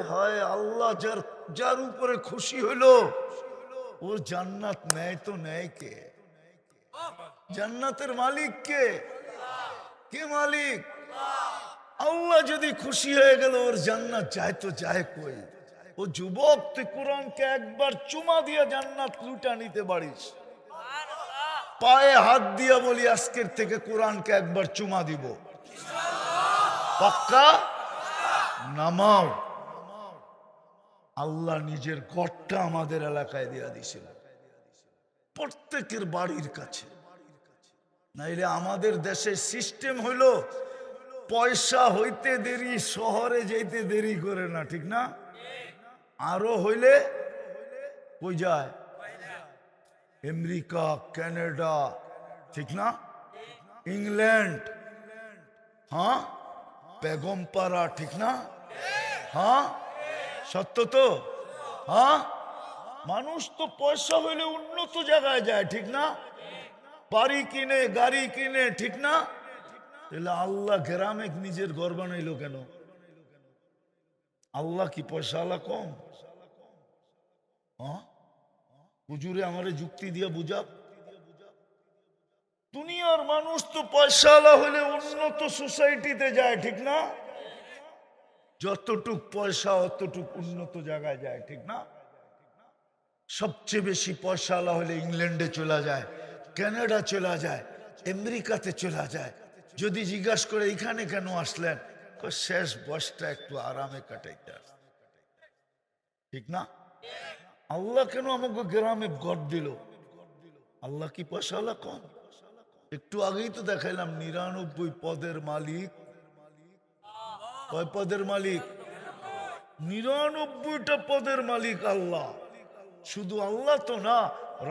হায় আল্লাহ যার যার উপরে খুশি হইল ওর জান্নাত নেয় তো নেয় কে? জান্নাতের মালিক কে? কে মালিক? আল্লাহ যদি খুশি হয়ে গেল, ওর জান্নাত যায় তো যায় কই? ও যুবক, তুই কোরআনকে একবার চুমা দিয়া জান্নাত লুটা নিতে পারিস। পায়ে হাত দিয়া বলি, আজকের থেকে কোরআনকে একবার চুমা দিব। পাক্কা? নামাও। আল্লাহ নিজের ঘরটা আমাদের এলাকায় দিয়া দিছিল প্রত্যেকের বাড়ির কাছে। নাইলে আমাদের দেশের সিস্টেম হইল, পয়সা হইতে দেরি, শহরে যেতে দেরি করে না, ঠিক না? আরও হইলে কই যায়? আমেরিকা, কানাডা, ঠিক না? ইংল্যান্ড। হ্যাঁ? বেগমপাড়া ঠিক না? হ্যাঁ? সত্য তো? হ্যাঁ? মানুষ তো পয়সা হইলে উন্নত জায়গায় যায়, ঠিক না? বাড়ি কিনে, গাড়ি কিনে, ঠিক না? তাহলে আল্লাহ গ্রামে নিজের ঘর বানাইলো কেন? আল্লাহ কি পয়সা আল্লাহ কম? হ্যাঁ? হুজুরে আমারে যুক্তি দিয়ে বুঝাক দুনিয়ার মানুষ তো পয়সা আলা হলে উন্নত সোসাইটিতে যায়, ঠিক না? যতটুক পয়সা, অতটুক উন্নত জায়গায় যায়, ঠিক না? সবচেয়ে বেশি পয়সা আলা হলে ইংল্যান্ডে চলে যায়, কানাডা চলে যায়, আমেরিকাতে চলে যায়। যদি জিজ্ঞাসা করে এখানে কেন আসলেন? শেষ বয়সটা একটু আরামে কাটাইতে। ঠিক না? আল্লাহ কেন আমাকে গ্রামে গড় দিল? আল্লাহ কি পয়সাওয়ালা কম? একটু আগেই তো দেখাইলাম, নিরানব্বই পদের মালিক কয় পদের মালিক? নিরানব্বইটা পদের মালিক আল্লাহ। শুধু আল্লাহ তো না,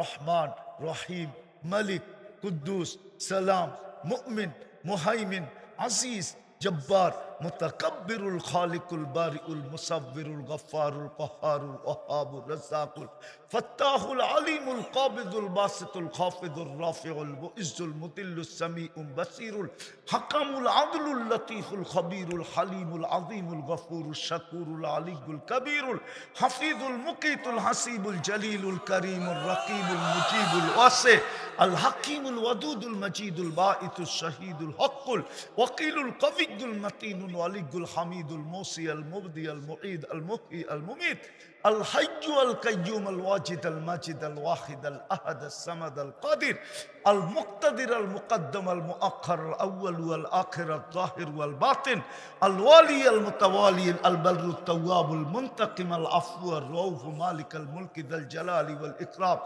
রহমান, রহিম, মালিক, কুদ্দুস, সালাম, মুমিন, মোহাইমিন আসিস জব্বার متكبر الخالق البارئ المصور الغفار القهار الوهاب الرزاق الفتاح العليم القابض الباسط الخافض الرافع المؤز المذل السميع البصير الحكم العدل اللطيف الخبير الحليم العظيم الغفور الشكور العلي الكبير الحفيظ المقيت الحسيب الجليل الكريم الرقيب المجيب الواسع الحكيم الودود المجيد البائت الشهيد الحق الوقيل القوي المتين الولي الحميد الموصي المبدي المعيد المحيي المميت الحي القيوم الواجد المجد الواحد الأحد السمد القادر المقتدر المقدم المؤخر الأول والآخر الظاهر والباطن الوالي المتوالي البر التواب المنتقم العفو الرؤوف مالك الملك ذا الجلال والإكرام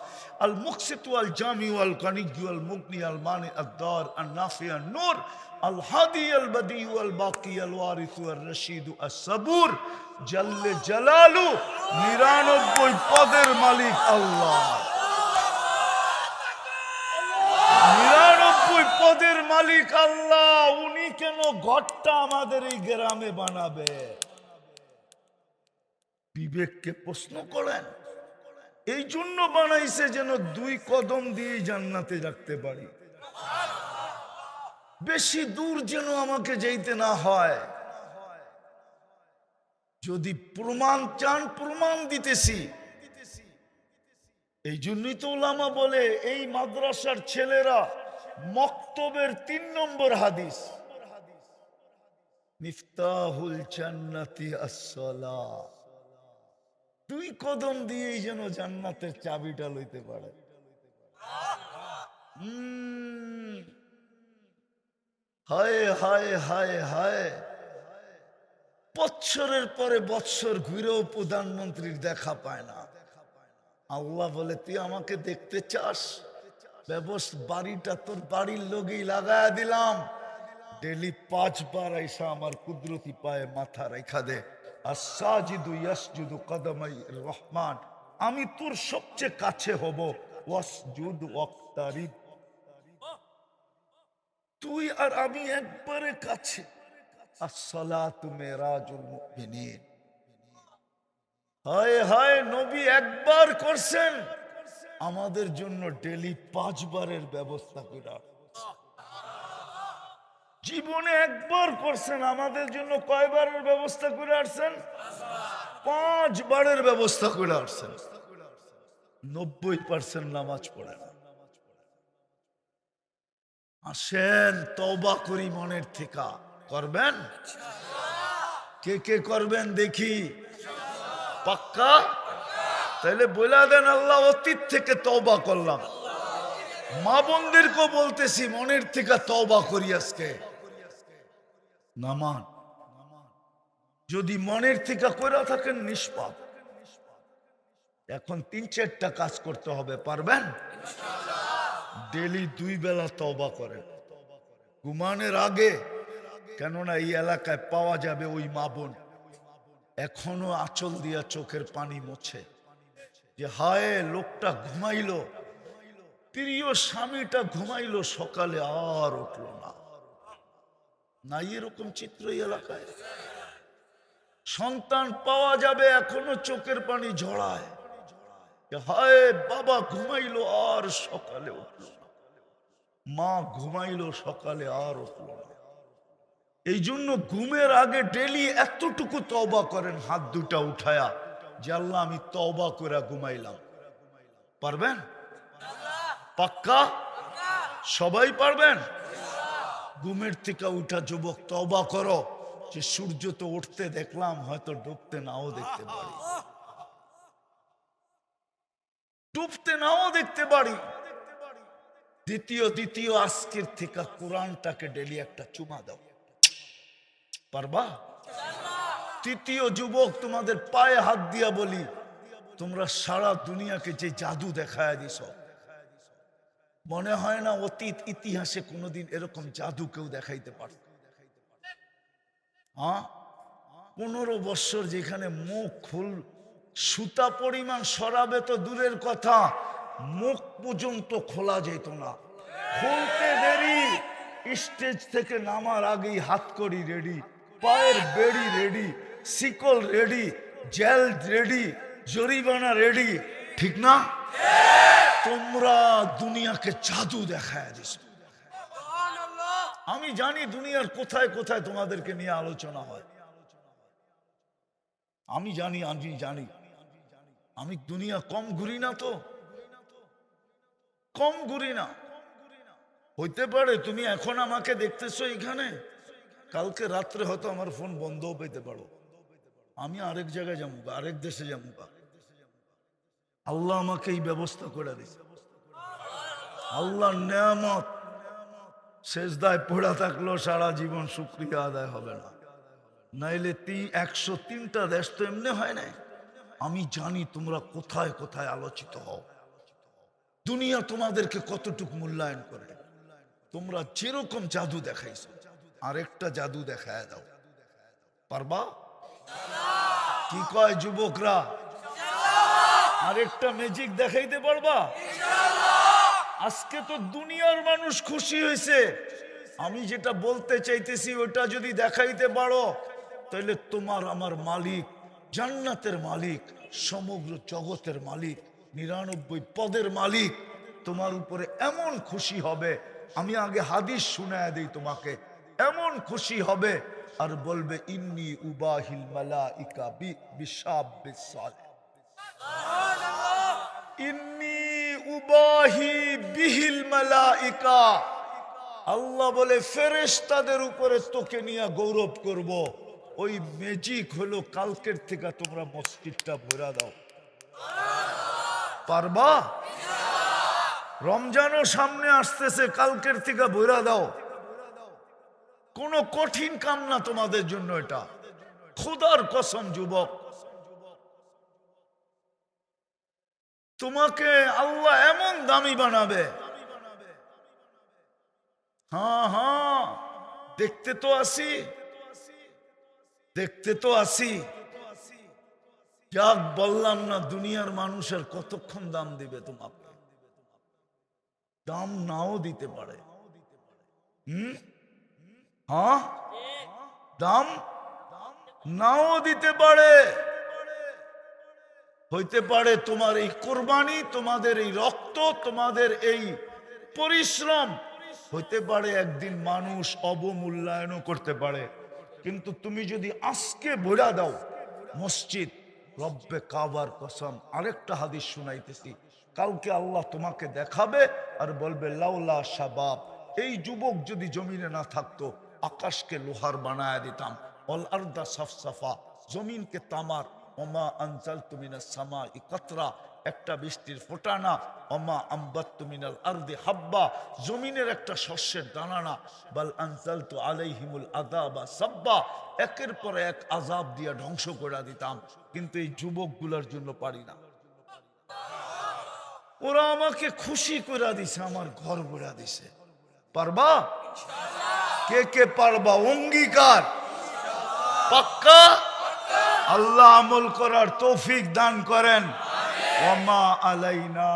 المقسط والجامع والغني والمغني المانع الدار النافع النور الهادي البديع والباقي الوارث والرشيد الصبور جل جلاله নিরানব্বই পদের মালিক আল্লাহ মালিক আল্লাহ, উনি কেন ঘরটা আমাদের এই গ্রামে বানাবে? বিবেককে প্রশ্ন করেন। এই জন্য বানাইছে যেন দুই কদম দিয়ে জান্নাতে রাখতে পারি। বেশি দূর যেন আমাকে যেতে না হয়। যদি প্রমাণ চান, প্রমাণ দিতেছি। এই জন্যই তো ওলামা বলে, এই মাদ্রাসার ছেলেরা মক্তবের তিন নম্বর হাদিস। মিফতাহুল জান্নাতি আসসালা। দুই কদম দিয়েই যেন জান্নাতের চাবিটা লইতে পারে। হায় হায় হায় হায়। বৎসরের পরে বৎসর ঘুরেও প্রধানমন্ত্রীর দেখা পায় না। আল্লাহ বলে, তুই আমাকে দেখতে চাস? ব্যবস্থা বাড়িটা তোর বাড়ির লোকেই লাগায়া দিলাম। ডেলি পাঁচবার আইসা আমার কুদরতি পায়ে মাথা রেখা দে। আসাজিদু রহমান। আমি তোর সবচেয়ে কাছে হব। ওয়াসজুদ তুই আর আমি একবারে কাছে। আসসালাতু মেরাজুল মুমিনিন। হায় হায়, নবী একবার করছেন। আমাদের জন্য ডেলি পাঁচবারের ব্যবস্থা করে জীবনে একবার করছেন, আমাদের জন্য কয়বারের ব্যবস্থা করে আসছেন পাঁচবারের ব্যবস্থা করে আসছেন নব্বই পার্সেন্ট নামাজ পড়ে না। আসেন তবা করি মনের থেকে। করবেন? কে কে করবেন দেখি। পাক্কা? তাহলে বলে দেন, আল্লাহ অতীত থেকে তওবা করলাম। মা বোনদেরকেও বলতেছি, মনের থেকে তওবা করি আজকে। নামান, যদি মনের থেকে করে থাকেন, নিষ্পাপ। এখন তিন চারটা কাজ করতে হবে, পারবেন? ডেলি দুই বেলা তওবা করেন। ঘুমানের আগে, কেননা এই এলাকায় পাওয়া যাবে ওই মা বোন। এখনও আঁচল দিয়া চোখের পানি মোছে। যে হায়, লোকটা ঘুমাইলো। প্রিয় স্বামীটা ঘুমাইলো, সকালে আর উঠল না। নাই এরকম চিত্র এলাকায়? সন্তান পাওয়া যাবে এখনও চোখের পানি ঝড়ায় হায়, বাবা ঘুমাইলো আর সকালে উঠল না। মা ঘুমাইলো, সকালে আর উঠল না। এই জন্য ঘুমের আগে ডেলি এতটুকু তবা করেন, হাত দুটা উঠায়া। যে আল্লাহ আমি তওবা করে ঘুমাইলাম। পারবেন? পাক্কা? সবাই পারবেন? ঘুমের থেকে উঠা যুবক, তওবা করো। যে সূর্য তো উঠতে দেখলাম, হয়তো ডুবতে নাও দেখতে পারি। ডুবতে নাও দেখতে পারি। দ্বিতীয় দ্বিতীয় আজকের থেকে কোরআনটাকে ডেলি একটা চুমা দাও। পারবা? তৃতীয় যুবক তোমাদের পায়ে হাত দিয়া বলি, তোমরা সারা দুনিয়াকে যে জাদু দেখায় দিস। মনে হয় না অতীত ইতিহাসে কোনোদিন এরকম জাদু কেউ দেখাইতে পারে। হ্যাঁ পনেরো বৎসর যেখানে মুখ খুল সুতা পরিমাণ সরাবে তো দূরের কথা, মুখ পর্যন্ত খোলা যেত না। খুলতে দেরি, স্টেজ থেকে নামার আগেই হাত করি রেডি, পায়ের বেড়ি রেডি শিকল রেডি, জেল রেডি, জরিমানা রেডি। ঠিক না? তোমরা দুনিয়াকে জাদু দেখায় দিস আমি জানি দুনিয়ার কোথায় কোথায় তোমাদেরকে নিয়ে আলোচনা হয়। আমি জানি আমি জানি। আমি দুনিয়া কম ঘুরি না তো। কম ঘুরি না। হইতে পারে তুমি এখন আমাকে দেখতেছো এখানে কালকে রাত্রে হয়তো আমার ফোন বন্ধও পেতে পারো। আমি আরেক জায়গায় যাব আরেক দেশে যাব। আল্লাহ আমাকে এই ব্যবস্থা করে দিছে। আল্লাহ নেয়ামত শেষদায় পড়া থাকলেও সারা জীবন শুক্রিয়া আদায় হবে না। নাইলে তিন একশো তিনটা দেশ তো এমনি হয় না আমি জানি তোমরা কোথায় কোথায় আলোচিত হও। দুনিয়া তোমাদেরকে কতটুকু মূল্যায়ন করে। তোমরা যেরকম জাদু দেখাইছো, আরেকটা জাদু দেখায় দাও। পারবা? কি কয় যুবকরা? আরেকটা ম্যাজিক দেখাইতে পারবা? আজকে তো দুনিয়ার মানুষ খুশি হয়েছে আমি যেটা বলতে চাইতেছি, ওটা যদি দেখাইতে পারো তাহলে তোমার আমার মালিক, জান্নাতের মালিক, সমগ্র জগতের মালিক, নিরানব্বই পদের মালিক তোমার উপরে এমন খুশি হবে। আমি আগে হাদিস শুনায় দিই তোমাকে। এমন খুশি হবে আর বলবে, ইন্নি উবাহিল মালাইকা বি, বিশাব্বিস সালেহ ইন্নি উবাহি বিহিল মালাইকা। আল্লাহ বলে, ফেরেশতাদের উপরে তোকে নিয়ে গৌরব করব। ওই ম্যাজিক হলো কালকের থেকে তোমরা মসজিদটা ভরা দাও। পারবা? রমজানও সামনে আসতেছে, কালকের থেকে ভরা দাও। কোনো কঠিন কাম না তোমাদের জন্য এটা। খুদার কসম, যুবক। তোমাকে আল্লাহ এমন দামি বানাবে। হ্যাঁ হ্যাঁ দেখতে তো আসি। দেখতে তো আসি। যাক, বললাম না, দুনিয়ার মানুষের কতক্ষণ দাম দিবে তোমাকে? দাম নাও দিতে পারে। হুম? হ্যাঁ? দাম নাও দিতে পারে। হইতে পারে তোমার এই কোরবানি, তোমাদের এই রক্ত, তোমাদের এই পরিশ্রম। হইতে পারে একদিন মানুষ অবমূল্যায়নও করতে পারে। কিন্তু তুমি যদি আজকে ভরা দাও, মসজিদ, রব্বে কাবার কসম, আরেকটা হাদিস শুনাইতেছি। কালকে আল্লাহ তোমাকে দেখাবে আর বলবে, লাউলা শাবাব, এই যুবক যদি জমিনে না থাকতো আকাশকে লোহার বানায় দিতাম। অল আর্দা সফসফা, জমিনকে তামার। অমা আনজাল তুমিনা সামা ইকতরা একটা বৃষ্টির ফোটানা। অমা আম্বাত তুমিনাল আর্দে হাব্বা, জমিনের একটা শস্যের দানানা। বাল আনজাল তো আলাইহিমুল আদা বা সাব্বা, একের পর এক আজাব দিয়া ধ্বংস করে দিতাম। কিন্তু এই যুবকগুলোর জন্য পারি না। ওরা আমাকে খুশি করে দিছে, আমার ঘর ভরা দিছে। পারবা? কে কে পারবা? অঙ্গীকার। পাক্কা? আল্লাহ আমল করার তৌফিক দান করেন। ওমা আলাইনা